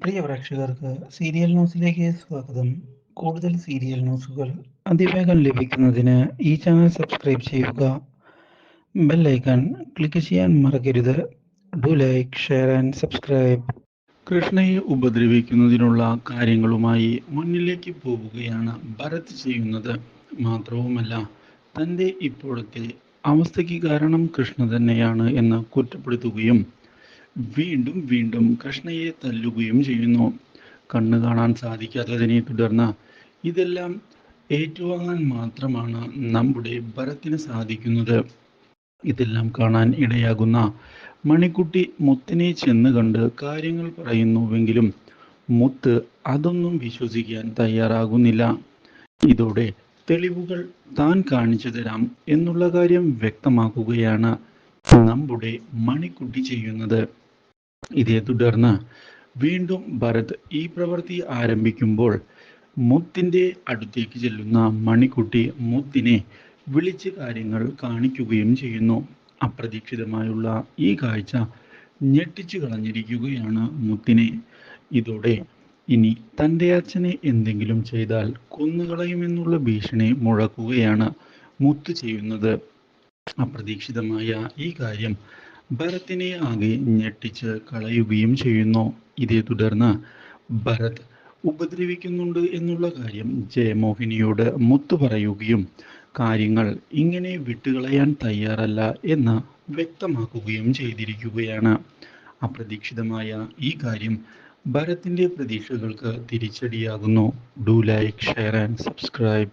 പ്രിയ പ്രേക്ഷകർക്ക് സീരിയൽ ന്യൂസിലേക്ക് സ്വാഗതം. കൂടുതൽ സീരിയൽ ന്യൂസുകൾ അതിവേഗം ലഭിക്കുന്നതിന് ഈ ചാനൽ സബ്സ്ക്രൈബ് ചെയ്യുക. ബെൽ ഐക്കൺ ക്ലിക്ക് ചെയ്യാൻ മറക്കരുത്. Do like share and subscribe. കൃഷ്ണയെ ഉപദ്രവിക്കുന്നതിനുള്ള കാര്യങ്ങളുമായി മുന്നിലേക്ക് പോവുകയാണ് ഭരത് ചെയ്യുന്നത്. മാത്രവുമല്ല തന്റെ ഇപ്പോഴത്തെ അവസ്ഥയ്ക്ക് കാരണം കൃഷ്ണ തന്നെയാണ് എന്ന് കുറ്റപ്പെടുത്തുകയും വീണ്ടും വീണ്ടും കൃഷ്ണയെ തല്ലുകയും ചെയ്യുന്നു. കണ്ണു കാണാൻ സാധിക്കാത്തതിനെ തുടർന്ന് ഇതെല്ലാം ഏറ്റുവാങ്ങാൻ മാത്രമാണ് നമ്മുടെ ഭരത്തിന് സാധിക്കുന്നത്. ഇതെല്ലാം കാണാൻ ഇടയാകുന്ന മണിക്കുട്ടി മുത്തിനെ ചെന്ന് കണ്ട് കാര്യങ്ങൾ പറയുന്നുവെങ്കിലും മുത്ത് അതൊന്നും വിശ്വസിക്കാൻ തയ്യാറാകുന്നില്ല. ഇതോടെ തെളിവുകൾ താൻ കാണിച്ചു തരാം എന്നുള്ള കാര്യം വ്യക്തമാക്കുകയാണ് നമ്മുടെ മണിക്കുട്ടി ചെയ്യുന്നത്. ഇതേ തുടർന്ന് വീണ്ടും ഭരത് ഈ പ്രവൃത്തി ആരംഭിക്കുമ്പോൾ മുത്തിന്റെ അടുത്തേക്ക് ചെല്ലുന്ന മണിക്കുട്ടി മുത്തിനെ വിളിച്ച് കാര്യങ്ങൾ കാണിക്കുകയും ചെയ്യുന്നു. അപ്രതീക്ഷിതമായുള്ള ഈ കാഴ്ച ഞെട്ടിച്ചു കളഞ്ഞിരിക്കുകയാണ് മുത്തിനെ. ഇതോടെ ഇനി തന്റെ അച്ഛനെ എന്തെങ്കിലും ചെയ്താൽ കൊന്നുകളയുമെന്നുള്ള ഭീഷണി മുഴക്കുകയാണ് മുത്ത് ചെയ്യുന്നത്. അപ്രതീക്ഷിതമായ ഈ കാര്യം ഭരത്തിനെ ആകെ ഞെട്ടിച്ച് കളയുകയും ചെയ്യുന്നു. ഇതേ തുടർന്ന് ഭരത് ഉപദ്രവിക്കുന്നുണ്ട് എന്നുള്ള കാര്യം ജയമോഹിനിയോട് മുത്തു പറയുകയും കാര്യങ്ങൾ ഇങ്ങനെ വിട്ടുകളയാൻ തയ്യാറല്ല എന്ന് വ്യക്തമാക്കുകയും ചെയ്തിരിക്കുകയാണ്. അപ്രതീക്ഷിതമായ ഈ കാര്യം ഭരത്തിന്റെ പ്രതീക്ഷകൾക്ക് തിരിച്ചടിയാകുന്നു. Do like share and subscribe